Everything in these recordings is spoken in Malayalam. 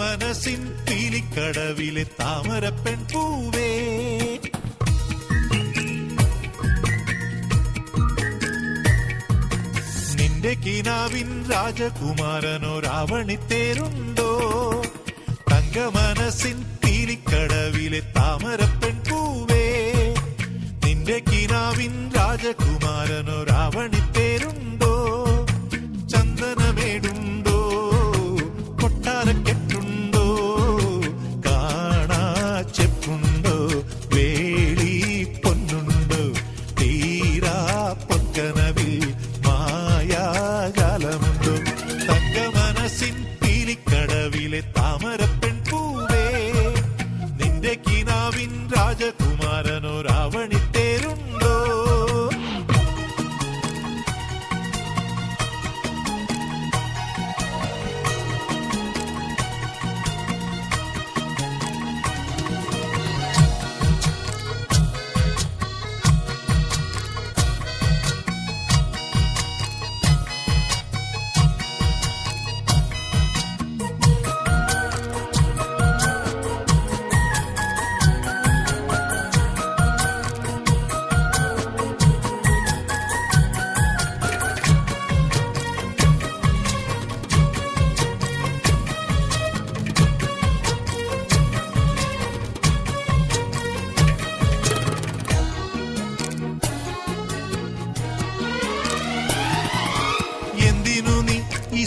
മനസ്സിൻ പീലിക്കടവിലെ താമരപ്പെൺ പൂവേ. നിന്റെ കിനാവിൻ രാജകുമാരനോ രാവണിത്തേരുണ്ടോ തങ്ക മനസ്സിൻ പീലിക്കടവിലെ താമരപ്പെൺ പൂവേ. നിന്റെ കിനാവിൻ രാജകുമാരനോ രാവണിത്തേരുണ്ടോ മനസ്സിൻ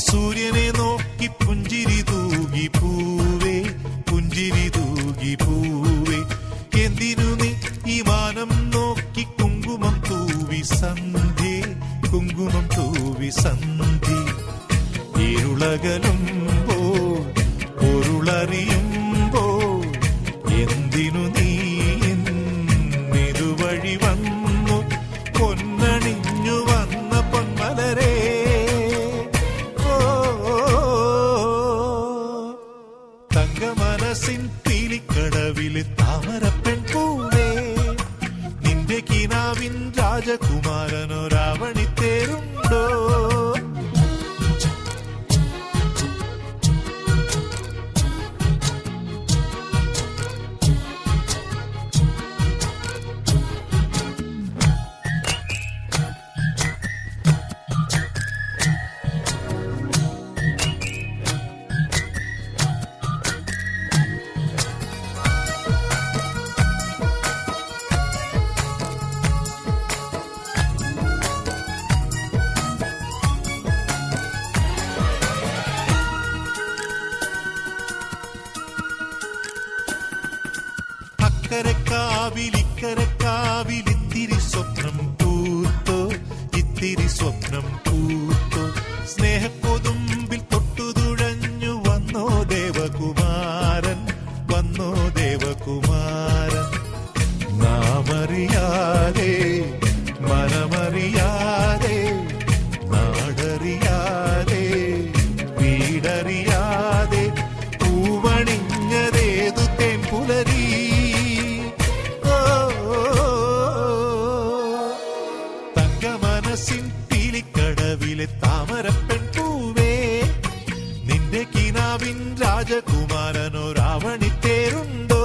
സൂര്യനെ നോക്കി പുഞ്ചിരി തൂകി പൂവേ പുഞ്ചിരി തൂകി പൂവേ. എന്തിനു നീ ഈ വാനം നോക്കി കുങ്കുമം തൂവി സന്ധി കുങ്കുമം തൂവി സന്ധി ഇരുളകലുമ്പോ പൊരുളറിയുമ്പോ തങ്ക മനസ്സിൻ രാജകുമാരനോ അക്കരക്കാവിൽ ഇക്കരക്കാവിൽ ഇത്തിരി സ്വപ്നം പൂത്തോ ഇത്തിരി സ്വപ്നം പൂത്തോ. സ്നേഹക്കൊതുമ്പിൽ തൊട്ടുതുഴഞ്ഞു വന്നോ ദേവകുമാരൻ വന്നോ ദേവകുമാരൻ. നാമറിയാതെ പീലിക്കടവിലെ താമരപ്പെൺ പൂവേ. നിന്റെ കിനാവിൻ രാജകുമാരനോ രാവണിത്തേരുണ്ടോ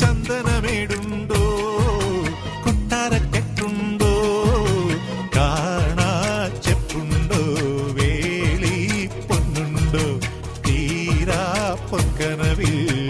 ചന്ദനമേടുണ്ടോ? കൊട്ടാരക്കെട്ടുണ്ടോ? കാണാ ചെപ്പുണ്ടോ വേളി പൊന്നുണ്ടോ? തീരാ പൊക്കനവിൽ